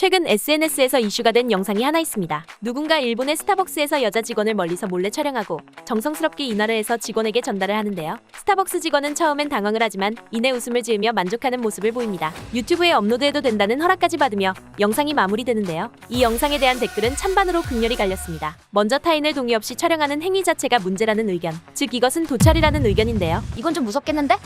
최근 SNS에서 이슈가 된 영상이 하나 있습니다. 누군가 일본의 스타벅스에서 여자 직원을 멀리서 몰래 촬영하고 정성스럽게 인화를 해서 직원에게 전달을 하는데요. 스타벅스 직원은 처음엔 당황을 하지만 이내 웃음을 지으며 만족하는 모습을 보입니다. 유튜브에 업로드해도 된다는 허락까지 받으며 영상이 마무리되는데요. 이 영상에 대한 댓글은 찬반으로 극렬히 갈렸습니다. 먼저 타인을 동의 없이 촬영하는 행위 자체가 문제라는 의견, 즉 이것은 도찰이라는 의견인데요. 이건 좀 무섭겠는데?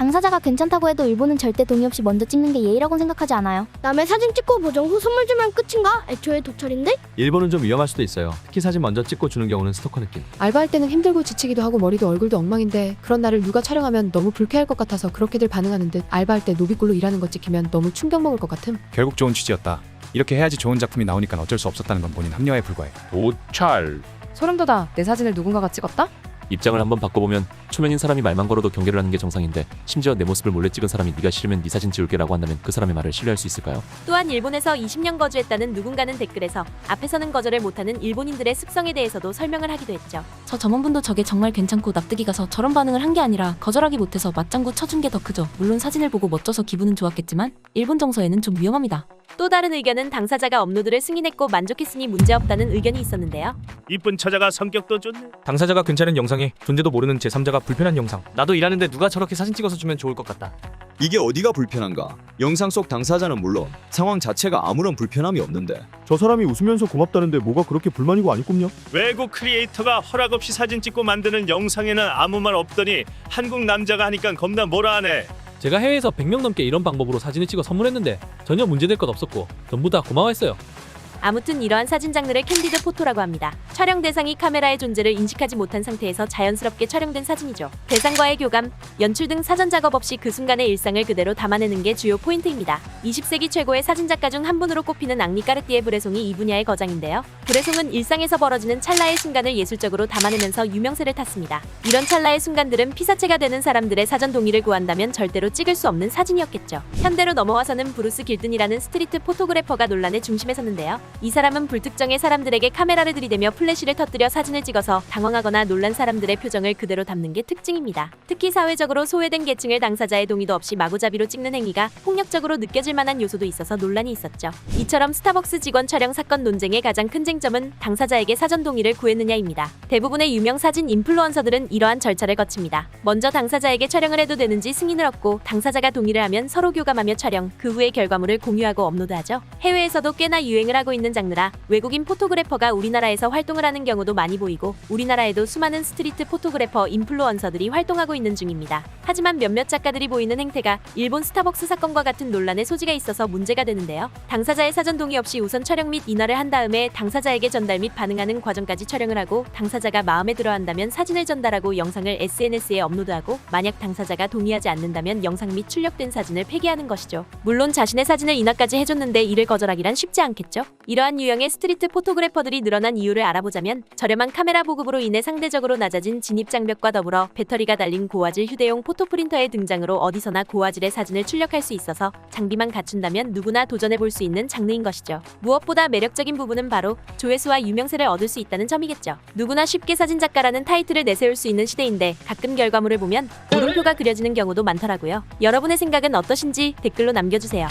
당사자가 괜찮다고 해도 일본은 절대 동의 없이 먼저 찍는 게 예의라고 생각하지 않아요. 남의 사진 찍고 보정 후 선물 주면 끝인가? 애초에 도철인데? 일본은 좀 위험할 수도 있어요. 특히 사진 먼저 찍고 주는 경우는 스토커 느낌. 알바할 때는 힘들고 지치기도 하고 머리도 얼굴도 엉망인데 그런 나를 누가 촬영하면 너무 불쾌할 것 같아서 그렇게들 반응하는 듯 알바할 때 노비꼴로 일하는 거 찍히면 너무 충격 먹을 것 같음. 결국 좋은 취지였다. 이렇게 해야지 좋은 작품이 나오니까 어쩔 수 없었다는 건 본인 합리화에 불과해. 도찰 소름 돋아. 내 사진을 누군가가 찍었다? 입장을 한번 바꿔보면 초면인 사람이 말만 걸어도 경계를 하는 게 정상인데 심지어 내 모습을 몰래 찍은 사람이 네가 싫으면 네 사진 지울게라고 한다면 그 사람의 말을 신뢰할 수 있을까요? 또한 일본에서 20년 거주했다는 누군가는 댓글에서 앞에서는 거절을 못하는 일본인들의 습성에 대해서도 설명을 하기도 했죠. 저 점원분도 저게 정말 괜찮고 납득이 가서 저런 반응을 한 게 아니라 거절하기 못해서 맞장구 쳐준 게 더 크죠. 물론 사진을 보고 멋져서 기분은 좋았겠지만 일본 정서에는 좀 위험합니다. 또 다른 의견은 당사자가 업로드를 승인했고 만족했으니 문제없다는 의견이 있었는데요. 이쁜 처자가 성격도 좋네. 당사자가 괜찮은 영상에 존재도 모르는 제3자가 불편한 영상. 나도 일하는데 누가 저렇게 사진 찍어서 주면 좋을 것 같다. 이게 어디가 불편한가? 영상 속 당사자는 물론 상황 자체가 아무런 불편함이 없는데 저 사람이 웃으면서 고맙다는데 뭐가 그렇게 불만이고 아니꿈냐? 외국 크리에이터가 허락 없이 사진 찍고 만드는 영상에는 아무 말 없더니 한국 남자가 하니까 겁나 뭐라 하네. 제가 해외에서 100명 넘게 이런 방법으로 사진을 찍어 선물했는데 전혀 문제될 것 없었고 전부 다 고마워했어요. 아무튼 이러한 사진 장르를 캔디드 포토라고 합니다. 촬영 대상이 카메라의 존재를 인식하지 못한 상태에서 자연스럽게 촬영된 사진이죠. 대상과의 교감, 연출 등 사전 작업 없이 그 순간의 일상을 그대로 담아내는 게 주요 포인트입니다. 20세기 최고의 사진작가 중 한 분으로 꼽히는 앙리 까르띠에 브레송이 이 분야의 거장인데요. 브레송은 일상에서 벌어지는 찰나의 순간을 예술적으로 담아내면서 유명세를 탔습니다. 이런 찰나의 순간들은 피사체가 되는 사람들의 사전 동의를 구한다면 절대로 찍을 수 없는 사진이었겠죠. 현대로 넘어와서는 브루스 길든이라는 스트리트 포토그래퍼가 논란의 중심에 섰는데요. 이 사람은 불특정의 사람들에게 카메라를 들이대며 플래시를 터뜨려 사진을 찍어서 당황하거나 놀란 사람들의 표정을 그대로 담는 게 특징입니다. 특히 사회적으로 소외된 계층을 당사자의 동의도 없이 마구잡이로 찍는 행위가 폭력적으로 느껴질 만한 요소도 있어서 논란이 있었죠. 이처럼 스타벅스 직원 촬영 사건 논쟁의 가장 큰 쟁점은 당사자에게 사전 동의를 구했느냐입니다. 대부분의 유명 사진 인플루언서들은 이러한 절차를 거칩니다. 먼저 당사자에게 촬영을 해도 되는지 승인을 얻고 당사자가 동의를 하면 서로 교감하며 촬영, 그 후에 결과물을 공유하고 업로드하죠. 해외에서도 꽤나 유행을 하고 있는 장르라 외국인 포토그래퍼가 우리나라에서 활동을 하는 경우도 많이 보이고 우리나라에도 수많은 스트리트 포토그래퍼 인플루언서들이 활동하고 있는 중입니다. 하지만 몇몇 작가들이 보이는 행태가 일본 스타벅스 사건과 같은 논란의 소지가 있어서 문제가 되는데요. 당사자의 사전 동의 없이 우선 촬영 및 인화를 한 다음에 당사자에게 전달 및 반응하는 과정까지 촬영을 하고 당사자가 마음에 들어 한다면 사진을 전달하고 영상을 SNS에 업로드하고 만약 당사자가 동의하지 않는다면 영상 및 출력된 사진을 폐기하는 것이죠. 물론 자신의 사진을 인화까지 해줬는데 이를 거절하기란 쉽지 않겠죠. 이러한 유형의 스트리트 포토그래퍼들이 늘어난 이유를 알아보자면 저렴한 카메라 보급으로 인해 상대적으로 낮아진 진입 장벽과 더불어 배터리가 달린 고화질 휴대용 포토 프린터의 등장으로 어디서나 고화질의 사진을 출력할 수 있어서 장비만 갖춘다면 누구나 도전해 볼 수 있는 장르인 것이죠. 무엇보다 매력적인 부분은 바로 조회수와 유명세를 얻을 수 있다는 점이겠죠. 누구나 쉽게 사진 작가라는 타이틀을 내세울 수 있는 시대인데 가끔 결과물을 보면 물음표가 그려지는 경우도 많더라고요. 여러분의 생각은 어떠신지 댓글로 남겨주세요.